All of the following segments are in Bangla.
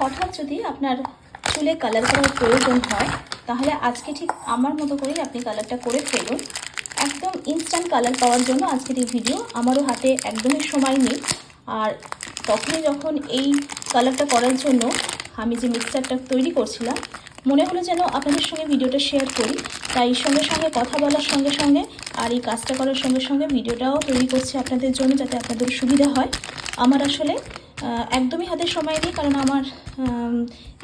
হঠাৎ যদি আপনার চুলে কালার করার প্রয়োজন হয়, তাহলে আজকে ঠিক আমার মতো করেই আপনি কালারটা করে ফেলুন। একদম ইনস্ট্যান্ট কালার পাওয়ার জন্য আজকের এই ভিডিও আমারও হাতে একদমই সময় নেই। আর তখনই যখন এই কালারটা করার জন্য আমি যে মিক্সারটা তৈরি করছিলাম, মনে হলো যেন আপনাদের সঙ্গে ভিডিওটা শেয়ার করি। তাই সঙ্গে সঙ্গে কথা বলার সঙ্গে সঙ্গে আর এই কাজটা করার সঙ্গে সঙ্গে ভিডিওটাও তৈরি করছি আপনাদের জন্য যাতে আপনাদের সুবিধা হয়। আমার আসলে একদমই হাতে সময় নেই, কারণ আমার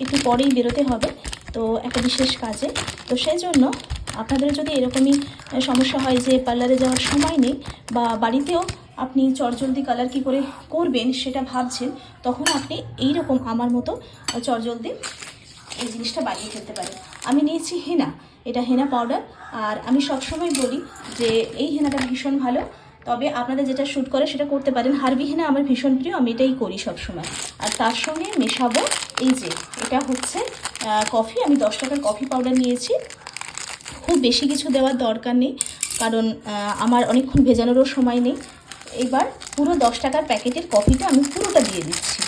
একটু পরেই বেরোতে হবে, তো একটা বিশেষ কাজে। তো সেই জন্য আপনাদের যদি এরকমই সমস্যা হয় যে পার্লারে যাওয়ার সময় নেই বা বাড়িতেও আপনি চটজলদি কালার কি করে করবেন সেটা ভাবছেন, তখন আপনি এই রকম আমার মতো চটজলদি এই জিনিসটা বানিয়ে ফেলতে পারেন। আমি নিয়েছি হেনা, এটা হেনা পাউডার, আর আমি সবসময় বলি যে এই হেনাটা ভীষণ ভালো তবে আপনাদের যেটা শ্যুট করে সেটা করতে পারেন। হারবি হেনা আমার ভীষণ প্রিয়, আমি এটাই করি সবসময়। আর তার সঙ্গে মেশাবো এই যে, এটা হচ্ছে কফি আমি দশ টাকার কফি পাউডার নিয়েছি। খুব বেশি কিছু দেওয়ার দরকার নেই, কারণ আমার অনেকক্ষণ ভেজানোরও সময় নেই। এবার পুরো দশ টাকার প্যাকেটের কফিটা আমি পুরোটা দিয়ে দিচ্ছি।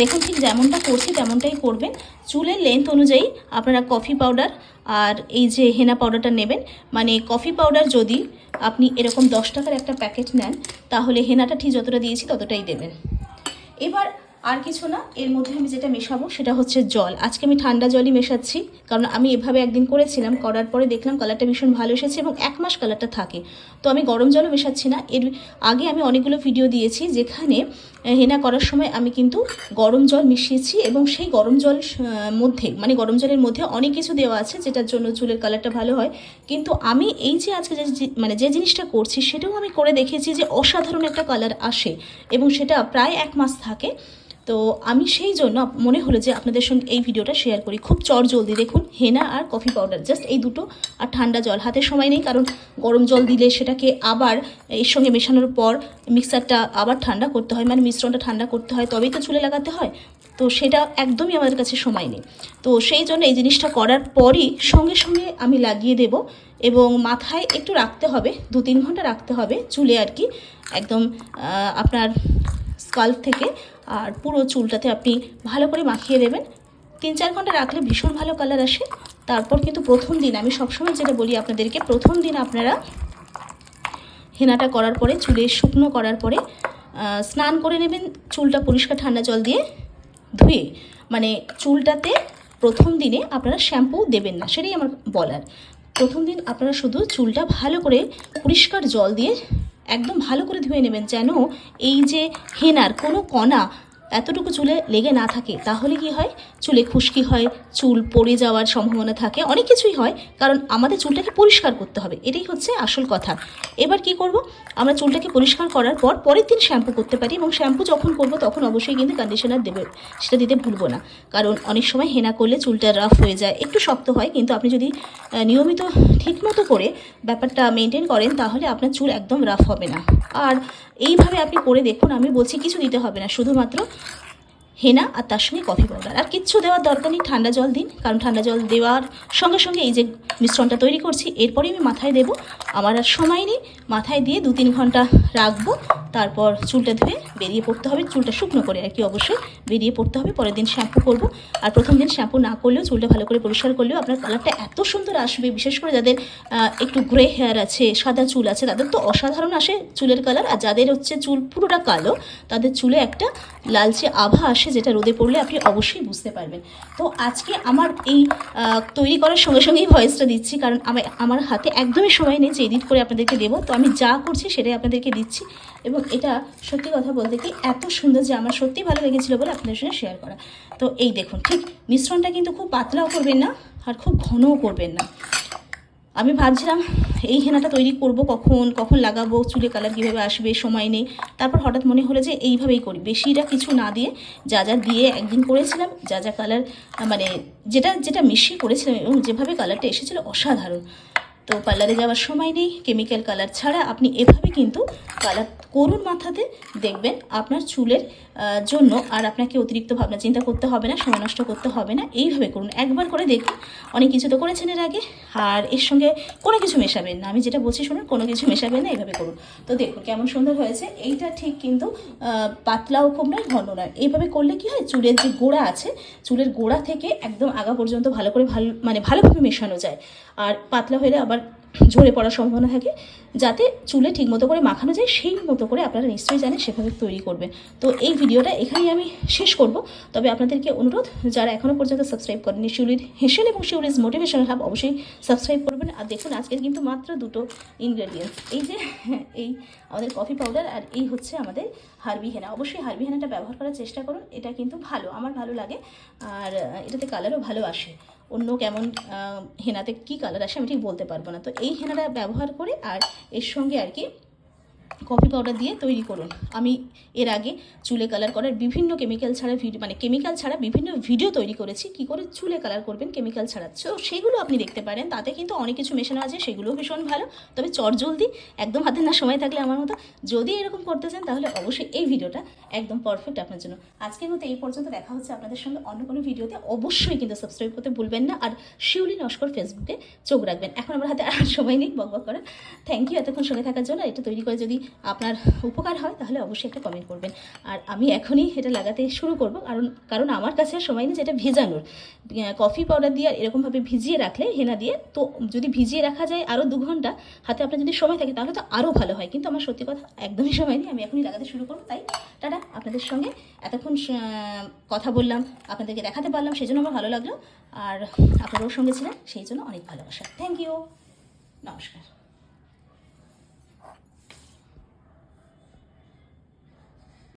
দেখুন ঠিক যেমনটা করছি, তেমনটাই করবেন। চুলের লেন্থ অনুযায়ী আপনারা কফি পাউডার আর এই যে হেনা পাউডারটা নেবেন। মানে কফি পাউডার যদি আপনি এরকম দশ টাকার একটা প্যাকেট নেন, তাহলে হেনাটা ঠিক যতটা দিয়েছি ততটাই দেবেন। এবার আর কিছু না, এর মধ্যে আমি যেটা মেশাবো সেটা হচ্ছে জল। আজকে আমি ঠান্ডা জলই মেশাচ্ছি, কারণ আমি এভাবে একদিন করেছিলাম, করার পরে দেখলাম কালারটা ভীষণ ভালো এসেছে এবং এক মাস কালারটা থাকে। তো আমি গরম জলও মেশাচ্ছি না, এর আগে আমি অনেকগুলো ভিডিও দিয়েছি যেখানে হেনা করার সময় আমি কিন্তু গরম জল মিশিয়েছি এবং সেই গরম জল মধ্যে মানে গরম জলের মধ্যে অনেক কিছু দেওয়া আছে যেটার জন্য চুলের কালারটা ভালো হয়। কিন্তু আমি এই যে আজকে যে মানে যে জিনিসটা করছি সেটাও আমি করে দেখেছি যে অসাধারণ একটা কালার আসে এবং সেটা প্রায় এক মাস থাকে। তো আমি সেই জন্য মনে হলো যে আপনাদের সঙ্গে এই ভিডিওটা শেয়ার করি। খুব চট জলদি দেখুন, হেনা আর কফি পাউডার জাস্ট এই দুটো আর ঠান্ডা জল। হাতে সময় নেই, কারণ গরম জল দিলে সেটাকে আবার এর সঙ্গে মেশানোর পর মিক্সারটা আবার ঠান্ডা করতে হয় মানে মিশ্রণটা ঠান্ডা করতে হয়, তবেই তো চুলে লাগাতে হয়। তো সেটা একদমই আমাদের কাছে সময় নেই। তো সেই জন্য এই জিনিসটা করার পরই সঙ্গে সঙ্গে আমি লাগিয়ে দেব এবং মাথায় একটু রাখতে হবে, দু তিন ঘণ্টা রাখতে হবে চুলে আর কি। একদম আপনার স্কাল্প থেকে আর পুরো চুলটাতে আপনি ভালো করে মাখিয়ে দেবেন। তিন চার ঘণ্টা রাখলে ভীষণ ভালো কালার আসে। তারপর কিন্তু প্রথম দিন, আমি সবসময় যেটা বলি আপনাদেরকে, প্রথম দিন আপনারা হেনাটা করার পরে, চুলে শুকনো করার পরে স্নান করে নেবেন চুলটা পরিষ্কার ঠান্ডা জল দিয়ে ধুয়ে। মানে চুলটাতে প্রথম দিনে আপনারা শ্যাম্পু দেবেন না, সেটাই আমার বলার। প্রথম দিন আপনারা শুধু চুলটা ভালো করে পরিষ্কার জল দিয়ে একদম ভালো করে ধুয়ে নেবেন যেন এই যে হেনার কোনো কণা এতটুকু চুলে লেগে না থাকে, তাহলে কি হয়? চুলে খুশকি হয়, চুল পড়ে যাওয়ার সম্ভাবনা থাকে, অনেক কিছুই হয়, কারণ আমাদের চুলটাকে পরিষ্কার করতে হবে, এটাই হচ্ছে আসল কথা। এবার কি করব? আমরা চুলটাকে পরিষ্কার করার পর পরের দিন শ্যাম্পু করতে পারি, এবং শ্যাম্পু যখন করব তখন অবশ্যই কিন্তু কন্ডিশনার দেবে, সেটা দিতে ভুলবো না। কারণ অনেক সময় হেনা করলে চুলটা রাফ হয়ে যায়, একটু শক্ত হয়, কিন্তু আপনি যদি নিয়মিত ঠিকমতো করে ব্যাপারটা মেনটেন করেন, তাহলে আপনার চুল একদম রাফ হবে না। আর এইভাবে আপনি করে দেখুন, আমি বলছি কিছু দিতে হবে না, শুধুমাত্র হেনা আর তার সঙ্গে কফি পাউডার আর কিচ্ছু দেওয়ার দরকার নেই, ঠান্ডা জল দিন। কারণ ঠান্ডা জল দেওয়ার সঙ্গে সঙ্গে এই যে মিশ্রণটা তৈরি করছি, এরপরেই আমি মাথায় দেবো। আমার আর সময় নেই, মাথায় দিয়ে দু তিন ঘণ্টা রাখব। তারপর চুলটা ধুয়ে বেরিয়ে পড়তে হবে। চুলটা শুকনো করে আর কি অবশ্যই বেরিয়ে পড়তে হবে। পরের দিন শ্যাম্পু করব। আর প্রথম দিন শ্যাম্পু না করলেও, চুলটা ভালো করে পরিষ্কার করলেও আপনার কালারটা এত সুন্দর আসবে। বিশেষ করে যাদের একটু গ্রে হেয়ার আছে, সাদা চুল আছে, তাদের তো অসাধারণ আসে চুলের কালার। আর যাদের হচ্ছে চুল পুরোটা কালো, তাদের চুলে একটা লালচে আভা আসে যেটা রোদে পড়লে আপনি অবশ্যই বুঝতে পারবেন। তো আজকে আমার এই তৈরি করার সঙ্গে সঙ্গেই ভয়েসটা দিচ্ছি, কারণ আমার আমার হাতে একদমই সময় নেই যে এডিট করে আপনাদেরকে দেবো। তো আমি যা করছি সেটাই আপনাদেরকে দিচ্ছি এবং এটা সত্যি কথা বলতে কি এত সুন্দর যে আমার সত্যি ভালো লেগেছিলো বলে আপনাদের সঙ্গে শেয়ার করা। তো এই দেখুন, ঠিক মিশ্রণটা কিন্তু খুব পাতলাও করবেন না আর খুব ঘনও করবেন না। আমি ভাবছিলাম এই হেনাটা তৈরি করব কখন কখন লাগাবো চুলে কালার কীভাবে আসবে, সময় নেই। তারপর হঠাৎ মনে হলো যে এইভাবেই করি। বেশিটা কিছু না দিয়ে যা যা দিয়ে একদিন করেছিলাম, যা যা কালার মানে যেটা যেটা মিশিয়ে করেছিলাম এবং যেভাবে কালারটা এসেছিল অসাধারণ। তো পার্লারে যাওয়ার সময় নেই কেমিক্যাল কালার ছাড়া আপনি এভাবে কিন্তু কালার করুন মাথাতে, দেখবেন আপনার চুলের জন্য আর আপনাকে অতিরিক্ত ভাবনা চিন্তা করতে হবে না, সময় নষ্ট করতে হবে না, এইভাবে করুন। একবার করে দেখুন, অনেক কিছু তো করেছেন এর আগে, আর এর সঙ্গে কোনো কিছু মেশাবেন না। আমি যেটা বলছি শুনুন, কোনো কিছু মেশাবেন না এইভাবে করুন। তো দেখুন কেমন সুন্দর হয়েছে। এইটা ঠিক কিন্তু পাতলাও খুব নয়, ঘন নয়। এইভাবে করলে কি হয়, চুলের যে গোড়া আছে, চুলের গোড়া থেকে একদম আগা পর্যন্ত ভালো করে ভালো মানে ভালোভাবে মেশানো যায়। আর পাতলা হলে আবার ঝরে পড়ার সম্ভাবনা থাকে, যাতে চুলে ঠিকমতো করে মাখানো যায়, সেই মতো করে আপনারা নিশ্চয়ই জানেন সেভাবে তৈরি করবেন তো এই ভিডিওটা এখানেই আমি শেষ করব। তবে আপনাদেরকে অনুরোধ, যারা এখনও পর্যন্ত সাবস্ক্রাইব করেনি শিউলির হেসেল এবং শিউলির মোটিভেশনাল হাব অবশ্যই সাবস্ক্রাইব করবেন। আর দেখুন, আজকের কিন্তু মাত্র দুটো ইনগ্রেডিয়েন্টস এই যে এই আমাদের কফি পাউডার আর এই হচ্ছে আমাদের হারবি হেনা। অবশ্যই হারবি হেনাটা ব্যবহার করার চেষ্টা করুন, এটা কিন্তু ভালো, আমার ভালো লাগে। আর এটাতে কালারও ভালো আসে। অন্য কেমন হেনাতে কি কালার আসে আমি ঠিক বলতে পারব না। তো এই হেনাটা ব্যবহার করে আর এর সঙ্গে আর কি কফি পাউডার দিয়ে তৈরি করুন। আমি এর আগে চুলে কালার করার বিভিন্ন কেমিক্যাল ছাড়া ভিডিও মানে কেমিক্যাল ছাড়া বিভিন্ন ভিডিও তৈরি করেছি। কি করে চুলে কালার করবেন কেমিক্যাল ছাড়া? তো সেগুলো আপনি দেখতে পারেন। তাতে কিন্তু অনেক কিছু মেশানো আছে, সেগুলোও ভীষণ ভালো। তবে চটজলদি একদম হাতে না সময় থাকলে আমার মতো, যদি এরকম করতে চান তাহলে অবশ্যই এই ভিডিওটা একদম পারফেক্ট আপনার জন্য। আজকের মতো এই পর্যন্ত দেখা হচ্ছে আপনাদের সঙ্গে অন্য কোনো ভিডিওতে। অবশ্যই কিন্তু সাবস্ক্রাইব করতে ভুলবেন না। আর শিউলি নস্কর ফেসবুকে চোখ রাখবেন। এখন আমার হাতে আর সময় নেই, বক বক করার। থ্যাংক ইউ এতক্ষণ সঙ্গে থাকার জন্য। এটা তৈরি করে যদি আপনার উপকার হয়, তাহলে অবশ্যই একটা কমেন্ট করবেন। আর আমি এখনই এটা লাগাতে শুরু করব, কারণ কারণ আমার কাছে সময় নেই যেটা ভেজানোর। কফি পাউডার দিয়ে এরকমভাবে ভিজিয়ে রাখলে, হেনা দিয়ে, তো যদি ভিজিয়ে রাখা যায় আরও দু ঘণ্টা, হাতে আপনার যদি সময় থাকে, তাহলে তো আরও ভালো হয়। কিন্তু আমার সত্যি কথা একদমই সময় নেই, আমি এখনই লাগাতে শুরু করব। তাই, টাটা, আপনাদের সঙ্গে এতক্ষণ কথা বললাম, আপনাদেরকে দেখাতে পারলাম সেই জন্য আমার ভালো লাগল। আর আপনারাও সঙ্গে ছিলেন, সেই জন্য অনেক ভালোবাসা। থ্যাংক ইউ নমস্কার।